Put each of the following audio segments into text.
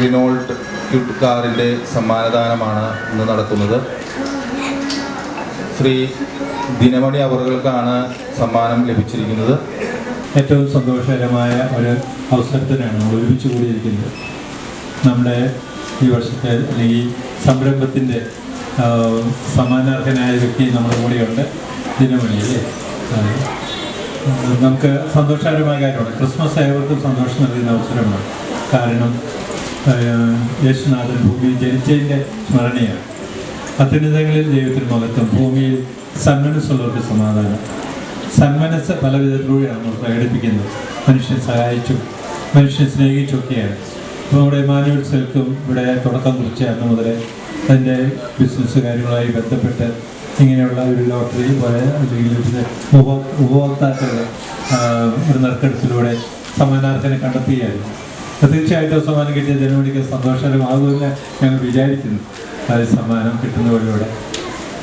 Renault cute കാറിന്റെ സമ്മാനദാനമാണ് ഇന്ന് നടക്കുന്നത്. ശ്രീ ദിനമണി അവറുകൾക്കാണ് സമ്മാനം ലഭിച്ചിരിക്കുന്നത്. ഏറ്റവും സന്തോഷകരമായ ഒരു അവസരത്തിനാണ് നമ്മൾ ഒരുമിച്ച് കൂടിയിരിക്കുന്നത്. നമ്മുടെ ഈ വർഷത്തെ അല്ലെങ്കിൽ സംരംഭത്തിന്റെ സമ്മാനാർഹനായ വ്യക്തി നമ്മുടെ കൂടെയുണ്ട്. ദിനമണി അല്ലേ? നമുക്ക് സന്തോഷകരമായ കാര്യമാണ്. ക്രിസ്മസ് ഏവർക്കും സന്തോഷം നൽകുന്ന അവസരമാണ്. കാരണം യേശുനാഥൻ ഭൂമിയിൽ ജനിച്ചതിന്റെ സ്മരണയാണ്. അത്യുന്നതങ്ങളിൽ ദൈവത്തിന് മഹത്വം ഭൂമിയിൽ സന്മനസ്സുള്ളവർക്ക് സമാധാനം. സന്മനസ് പല വിധത്തിലൂടെയാണ് നമ്മൾ പ്രകടിപ്പിക്കുന്നത്. മനുഷ്യൻ സഹായിച്ചു മനുഷ്യനെ സ്നേഹിച്ചൊക്കെയാണ് ഇപ്പോൾ നമ്മുടെ മാനുവൽ സെൽക്കും ഇവിടെ തുടക്കം കുറിച്ച് അന്ന് മുതൽ അതിന്റെ ബിസിനസ് കാര്യങ്ങളുമായി ബന്ധപ്പെട്ട് ഇങ്ങനെയുള്ള ഒരു ലോട്ടറി പോലെ അല്ലെങ്കിൽ ഉപഭോക്താക്കളുടെ ഒരു നറുക്കെടുപ്പിലൂടെ സമ്മാനാർത്ഥനെ കണ്ടെത്തുകയായിരുന്നു തീർച്ചയായിട്ടും സമ്മാനം കിട്ടിയ ജനമണിക്ക് സന്തോഷകരമാകുമെന്ന് ഞങ്ങൾ വിചാരിക്കുന്നു. അത് സമ്മാനം കിട്ടുന്ന വഴിയോടെ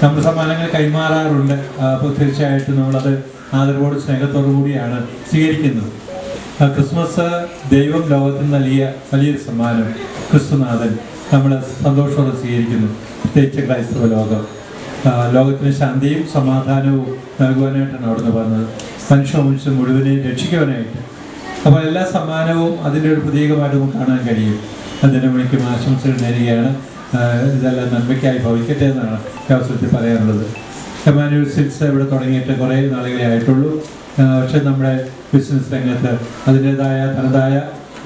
നമ്മൾ സമ്മാനങ്ങൾ കൈമാറാറുണ്ട്. അപ്പോൾ തീർച്ചയായിട്ടും നമ്മളത് ആദരവോട് സ്നേഹത്തോടു കൂടിയാണ് സ്വീകരിക്കുന്നത്. ക്രിസ്മസ് ദൈവം ലോകത്തിന് നൽകിയ വലിയൊരു സമ്മാനം ക്രിസ്തുനാഥൻ നമ്മൾ സന്തോഷത്തോടെ സ്വീകരിക്കുന്നു. പ്രത്യേകിച്ച് ക്രൈസ്തവ ലോകം. ലോകത്തിന് ശാന്തിയും സമാധാനവും നൽകുവാനായിട്ടാണ് അവിടുന്ന് പറഞ്ഞത്. മനുഷ്യ മനുഷ്യൻ മുഴുവനെയും രക്ഷിക്കുവാനായിട്ട് അപ്പോൾ എല്ലാ സമ്മാനവും അതിന്റെ ഒരു പ്രതീകമായിട്ട് കാണാൻ കഴിയും. അതിനെ വിളിക്കും ആശംസകൾ നേരുകയാണ്. ഇതെല്ലാം നന്മയ്ക്കായി ഭവിക്കട്ടെ എന്നാണ് അവസരത്തിൽ പറയാനുള്ളത്. എമാനുവൽ സിൽസ് ഇവിടെ തുടങ്ങിയിട്ട് കുറേ നാളുകളെ ആയിട്ടുള്ളൂ. പക്ഷെ നമ്മുടെ ബിസിനസ് രംഗത്ത് അതിന്റെതായ തനതായ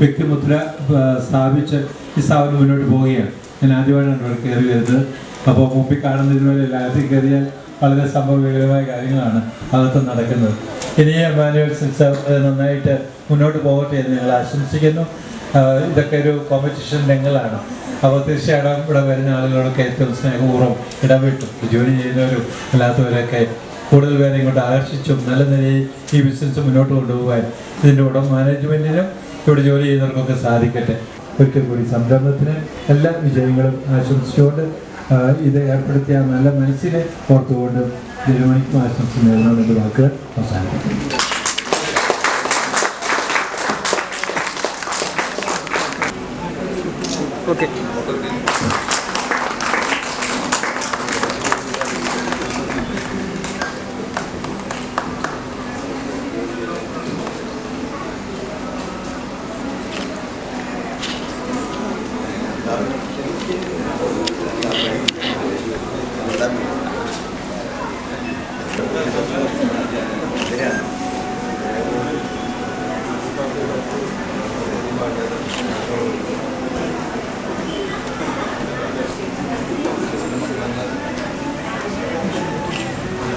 വ്യക്തിമുദ്ര സ്ഥാപിച്ച് ഈ സ്ഥാപനം മുന്നോട്ട് പോവുകയാണ്. ഞാൻ ആദ്യമായിട്ടാണ് ഇവിടെ കയറി വരുന്നത്. അപ്പോൾ മുമ്പിൽ കാണുന്നതിനുവേണ്ടി എല്ലാത്തിൽ കയറിയാൽ വളരെ സംഭവവികലമായ കാര്യങ്ങളാണ് അകത്ത് നടക്കുന്നത്. ഇനി മാനുവൽ സിസ്റ്റർ നന്നായിട്ട് മുന്നോട്ട് പോകട്ടെ എന്ന് ഞങ്ങൾ ആശംസിക്കുന്നു. ഇതൊക്കെ ഒരു കോമ്പറ്റീഷൻ രംഗങ്ങളാണ് അപ്പോൾ തീർച്ചയായിട്ടും ഇവിടെ വരുന്ന ആളുകളോടൊക്കെ ഏറ്റവും സ്നേഹപൂർവം ഇടപെട്ടു ജോലി ചെയ്യുന്നവരും അല്ലാത്തവരൊക്കെ കൂടുതൽ പേരെ ഇങ്ങോട്ട് ആകർഷിച്ചും നല്ല നിലയിൽ ഈ ബിസിനസ് മുന്നോട്ട് കൊണ്ടുപോകാൻ ഇതിന്റെ ഉടമ മാനേജ്മെന്റിനും ഇവിടെ ജോലി ചെയ്യുന്നവർക്കൊക്കെ സാധിക്കട്ടെ. ഒരിക്കൽ കൂടി സംരംഭത്തിന് എല്ലാ വിജയങ്ങളും ആശംസിച്ചുകൊണ്ട് ഇത് ഏർപ്പെടുത്തിയ നല്ല മനസ്സിനെ ഓർത്തുകൊണ്ട് 非常にご挨拶におられるわけなさいませ。Okay. okay.